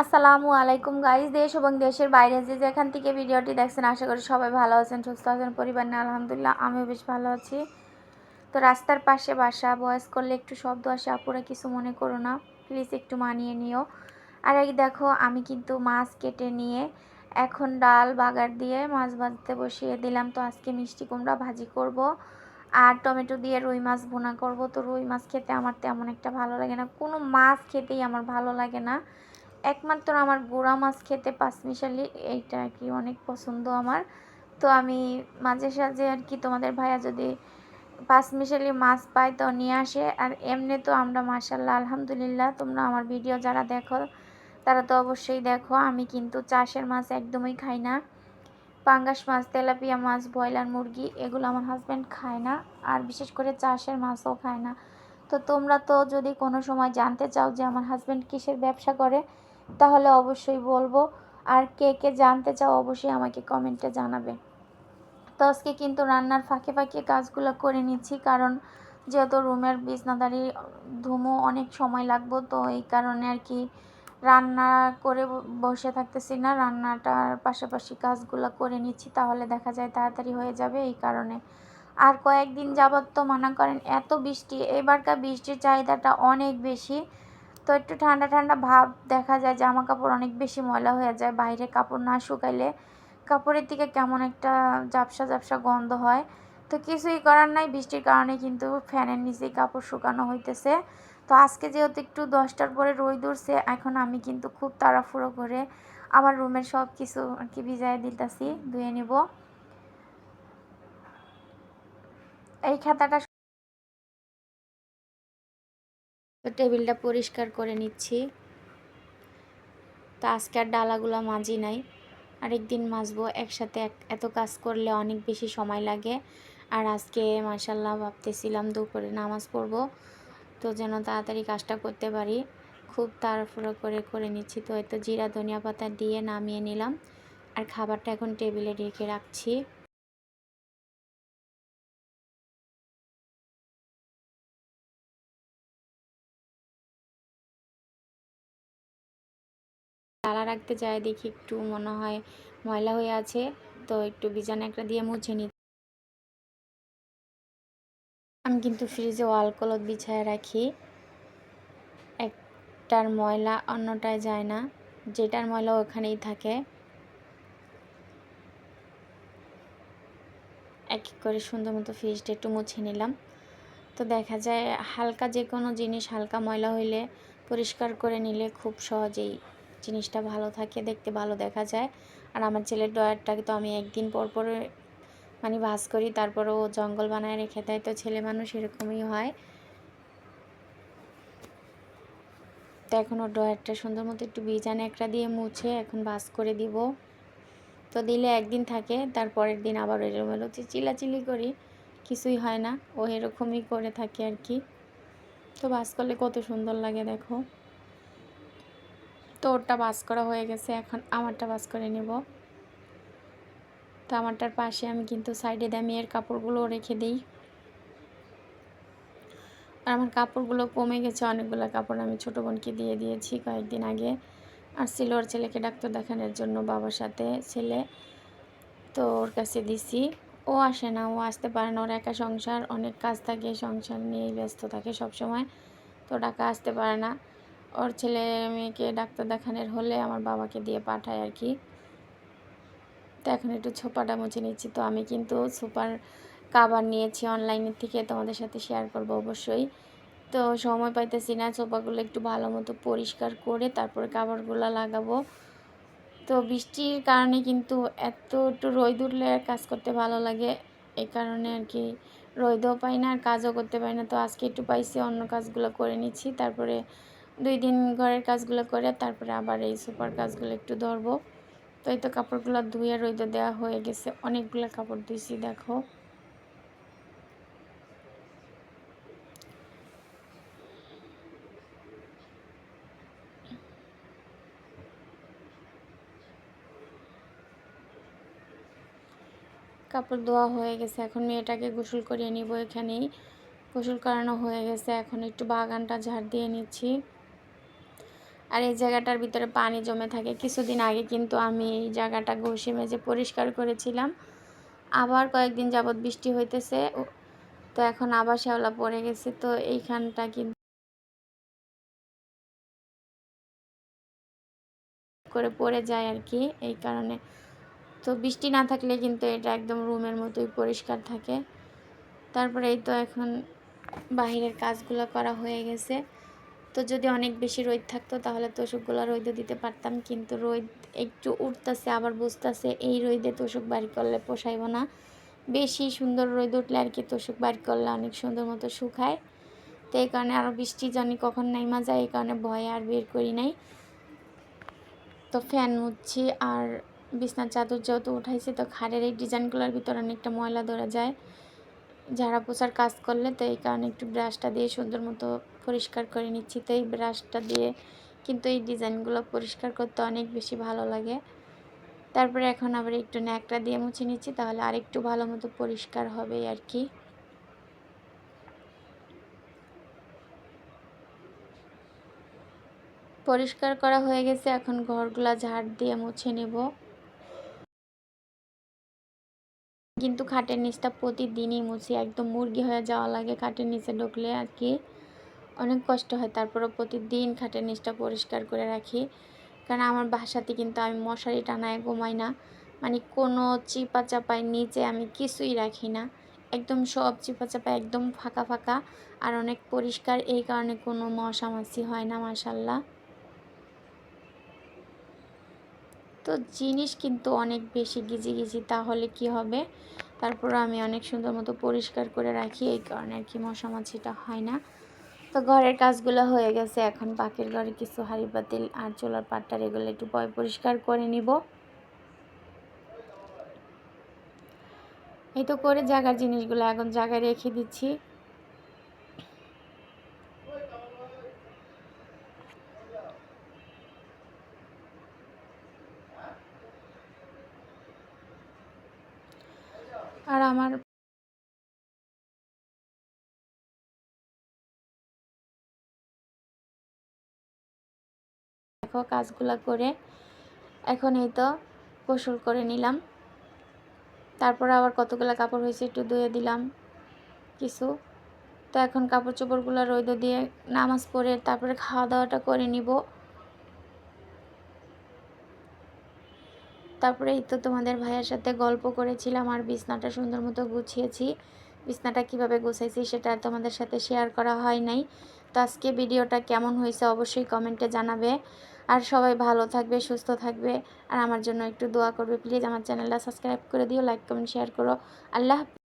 আসসালামু আলাইকুম গাইজ দেশ এবং দেশের বাইরে যে যেখান থেকে ভিডিওটি দেখছেন, আশা করি সবাই ভালো আছেন, সুস্থ আছেন, পরিবার নিয়ে আলহামদুলিল্লাহ আমিও বেশ ভালো আছি। তো রাস্তার পাশে বাসা বয়স করলে একটু শব্দ আসে, আপুরা কিছু মনে করো না প্লিজ একটু মানিয়ে নিও। আর এই দেখো, আমি কিন্তু মাছ কেটে নিয়ে এখন ডাল বাগার দিয়ে মাছ ভাজতে বসিয়ে দিলাম। তো আজকে মিষ্টি কুমড়া ভাজি করব আর টমেটো দিয়ে রুই মাছ ভুনা করব। তো রুই মাছ খেতে আমার তেমন একটা ভালো লাগে না। কোনো মাছ খেতেই আমার ভালো লাগে না। একমাত্র আমার গুঁড়া মাছ খেতে পাঁচমিশালি এইটা আর কি অনেক পছন্দ আমার। তো আমি মাঝে সাঝে আর কি তোমাদের ভাইয়া যদি পাঁচমিশালি মাছ পায় তো নিয়ে আসে। আর এমনি তো আমরা মাসাল্লাহ আলহামদুলিল্লাহ, তোমরা আমার ভিডিও যারা দেখো, তারা তো অবশ্যই দেখো, আমি কিন্তু চাষের মাছ একদমই খাই না। পাঙ্গাস মাছ, তেলাপিয়া মাছ, ব্রয়লার মুরগি, এগুলো আমার হাজব্যান্ড খায় না, আর বিশেষ করে চাষের মাছও খায় না। তো তোমরা তো যদি কোনো সময় জানতে চাও যে আমার হাজব্যান্ড কিসের ব্যবসা করে তাহলে অবশ্যই বলব। আর কে কে জানতে চাও অবশ্যই আমাকে কমেন্টে জানাবে। তো আজকে কিন্তু রান্নার ফাঁকে ফাঁকে কাজগুলো করে নিচ্ছি, কারণ যেহেতু রুমের বিছনাদারি ধুমো অনেক সময় লাগবো, তো এই কারণে আর কি রান্না করে বসে থাকতেছি না। রান্নাটার পাশাপাশি কাজগুলো করে নিচ্ছি, তাহলে দেখা যায় তাড়াতাড়ি হয়ে যাবে এই কারণে। আর কয়েকদিন যাবত তো মানা করেন এত বৃষ্টি, এবারকার বৃষ্টির চাহিদাটা অনেক বেশি। তো একটু ঠান্ডা ঠান্ডা ভাব দেখা যায় জামা কাপড় অনেক বেশি ময়লা হয়ে যায়। বাইরে কাপড় না শুকাইলে কাপড়ের দিকে কেমন একটা জাপসা জাপসা গন্ধ হয়। তো কিছুই করার নাই, বৃষ্টির কারণে কিন্তু ফ্যানের নিচেই কাপড় শুকানো হইতেছে। তো আজকে যেহেতু একটু দশটার পরে রোদ উঠছে, এখন আমি কিন্তু খুব তাড়াফুড়ো করে আমার রুমের সব কিছু আর কি ভিজাই দিতেছি, ধুয়ে নিব। এই খাতাটা তো টেবিলটা পরিষ্কার করে নিচ্ছি। তো আজকে আর ডালাগুলো মাজি নাই। আরেকদিন মাজবো একসাথে এক, এত কাজ করলে অনেক বেশি সময় লাগে। আর আজকে মাসাল্লাহ ভাবতেছিলাম দুপুরে নামাজ পড়ব। তো যেন তাড়াতাড়ি কাজটা করতে পারি। খুব তাড়াহুড়ো করে করে নিচ্ছি। তো হয়তো জিরা ধনিয়া পাতা দিয়ে নামিয়ে নিলাম। আর খাবারটা এখন টেবিলে রেখে রাখছি। তালা রাখতে যায়, দেখি একটু মনে হয় ময়লা হয়ে আছে, তো একটু বিজান একটা দিয়ে মুছে নিই। আমি কিন্তু ফ্রিজে ওয়াল কলদ বিছায় রাখি। একটার ময়লা অন্যটায় যায় না, যেটার ময়লা ওখানেই থাকে। এক এক করে সুন্দর মতো ফ্রিজটা একটু মুছে নিলাম। তো দেখা যায় হালকা যে কোনো জিনিস হালকা ময়লা হইলে পরিষ্কার করে নিলে খুব সহজেই জিনিসটা ভালো থাকে, দেখতে ভালো দেখা যায়। আর আমার ছেলের ডয়ারটাকে তো আমি একদিন পর পর মানে ভাস করি, তারপরও জঙ্গল বানায় রেখে দেয়, তো ছেলে মানুষ এরকমই হয়। তো এখন ওর ডয়ারটা সুন্দর মতো একটু বীজান একটা দিয়ে মুছে, এখন ভাস করে দিব। তো দিলে একদিন থাকে তারপরের দিন আবার এলোমেলো চিলাচিলি করি, কিছুই হয় না। ও এরকমই করে থাকে আর কি। তো বাস করলে কত সুন্দর লাগে, দেখো। তো ওরটা বাস করা হয়ে গেছে, এখন আমারটা বাস করে নেব। তো আমারটার পাশে আমি কিন্তু সাইডে দিয়ে মেয়ের কাপড়গুলো রেখে দিই। আর আমার কাপড়গুলো কমে গেছে, অনেকগুলো কাপড় আমি ছোটো বোনকে দিয়ে দিয়েছি কয়েকদিন আগে। আর ছিল ওর ছেলেকে ডাক্তার দেখানোর জন্য বাবার সাথে ছেলে, তো ওর কাছে দিছি। ও আসে না, ও আসতে পারে না, ওর একা সংসার, অনেক কাজ থাকে, সংসার নিয়েই ব্যস্ত থাকে সব সময় তো ডাকা আসতে পারে না। ওর ছেলে মেয়েকে ডাক্তার দেখানোর হলে আমার বাবাকে দিয়ে পাঠায় আর কি। তো এখন একটু ছোপাটা মুছে নিচ্ছি। তো আমি কিন্তু সুপার কাবার নিয়েছি অনলাইনের থেকে, তোমাদের সাথে শেয়ার করব অবশ্যই। তো সময় পাইতেছি না সোপাগুলো একটু ভালো মতো পরিষ্কার করে তারপরে কাবারগুলো লাগাবো। তো বৃষ্টির কারণে কিন্তু এত একটু রোদ উঠলে কাজ করতে ভালো লাগে। এই কারণে আর কি রোদও পাই না আর কাজও করতে পারি না। তো আজকে একটু পাইছি, অন্য কাজগুলো করে নিচ্ছি। তারপরে দুই দিন ঘরের কাজগুলো করে, তারপরে আবার এই সুপার কাজগুলো একটু ধরবো। তো এই তো কাপড়গুলো ধুয়ে রইদে দেওয়া হয়ে গেছে। অনেকগুলো কাপড় ধুইছি, দেখো। কাপড় ধোয়া হয়ে গেছে। এখন মেয়েটাকে গোসল করিয়ে নিব এখানেই। গোসল করানো হয়ে গেছে। এখন একটু বাগানটা ঝাড় দিয়ে নিচ্ছি। আর এই জায়গাটার ভিতরে পানি জমে থাকে। কিছুদিন আগে কিন্তু আমি এই জায়গাটা ঘষে মেজে পরিষ্কার করেছিলাম। আবার কয়েকদিন যাবৎ বৃষ্টি হইতেছে। তো এখন আবার শ্যাওলা পড়ে গেছে। তো এইখানটা কিন্তু করে পড়ে যায় আর কি এই কারণে। তো বৃষ্টি না থাকলে কিন্তু এটা একদম রুমের মতোই পরিষ্কার থাকে। তারপরে এই তো এখন বাহিরের কাজগুলো করা হয়ে গেছে। তো যদি অনেক বেশি রোদ থাকতো, তাহলে তোষকগুলো রোদে দিতে পারতাম। কিন্তু রোদ একটু উঠতেছে, আবার বুঝতেছে এই রোদে তোষক বাড়ি করলে পোষাইব না। বেশি সুন্দর রোদ উঠলে আর কি তোষক বাড়ি করলে অনেক সুন্দর মতো শুকায়। তো এই কারণে আরও বৃষ্টি জানি কখন নাইমা যায়, এই কারণে ভয়ে আর বের করি নাই। তো ফ্যান মুছছি আর বিছনার চাদর যেহেতু উঠাইছি, তো খাড়ের এই ডিজাইনগুলোর ভিতরে অনেকটা ময়লা ধরা যায়। ঝাড়া পোছার কাজ করলে, তো এই কারণে একটু ব্রাশটা দিয়ে সুন্দর মতো পরিষ্কার করে নিচ্ছি। তো এই ব্রাশটা দিয়ে কিন্তু এই ডিজাইনগুলো পরিষ্কার করতে অনেক বেশি ভালো লাগে। তারপরে এখন আবার একটু ন্যাকড়া দিয়ে মুছে নিচ্ছি, তাহলে আরেকটু ভালো মতো পরিষ্কার হবে আর কি। পরিষ্কার করা হয়ে গেছে, এখন ঘরগুলা ঝাড় দিয়ে মুছে নেব। কিন্তু খাটের নিচটা প্রতিদিনই মুছি, একদম মুরগি হয়ে যাওয়া লাগে খাটের নিচে ঢুকলে আর কি। অনেক কষ্ট হয় তারপরে প্রতিদিন খাটের নিচটা পরিষ্কার করে রাখি। কারণ আমার বাসাতে কিন্তু আমি মশারি টানায় ঘুমাই না। মানে কোনো চিপা চাপায় নিচে আমি কিছুই রাখি না। একদম সব চিপা চাপা একদম ফাঁকা ফাঁকা আর অনেক পরিষ্কার, এই কারণে কোনো মশা মাছি হয় না মাসাল্লাহ তো জিনিস কিন্তু অনেক বেশি গিজি গিজি, তাহলে কি হবে? তারপর আমি অনেক সুন্দর মতো পরিষ্কার করে রাখি, এই কারণে আর কি মশামাছিটা হয় না। তো ঘরের কাজগুলো হয়ে গেছে, এখন পাখির ঘরে কিছু হাঁড়ি পাতিল আর চোলার পাটটার এগুলো একটু পয় পরিষ্কার করে নিব। এই তো করে জায়গার জিনিসগুলো এখন জায়গায় রেখে দিচ্ছি। আর আমার দেখো কাজগুলো করে এখন এই তো গোসল করে নিলাম। তারপর আবার কতগুলো কাপড় হয়েছে একটু ধুয়ে দিলাম কিছু। তো এখন কাপড় চোপড়গুলো রৈদ দিয়ে নামাজ পড়ে তারপরে খাওয়া দাওয়াটা করে নিব। তারপরে এই তো তোমাদের ভাইয়ের সাথে গল্প করেছিলাম আর বিছনাটা সুন্দর মতো গুছিয়েছি। বিছনাটা কীভাবে গুছাইছি সেটা তোমাদের সাথে শেয়ার করা হয় নাই। তো আজকে ভিডিওটা কেমন হয়েছে অবশ্যই কমেন্টে জানাবে। আর সবাই ভালো থাকবে, সুস্থ থাকবে। আর আমার জন্য একটু দোয়া করবে। প্লিজ আমার চ্যানেলটা সাবস্ক্রাইব করে দিও লাইক কমেন্ট শেয়ার করো। আল্লাহ।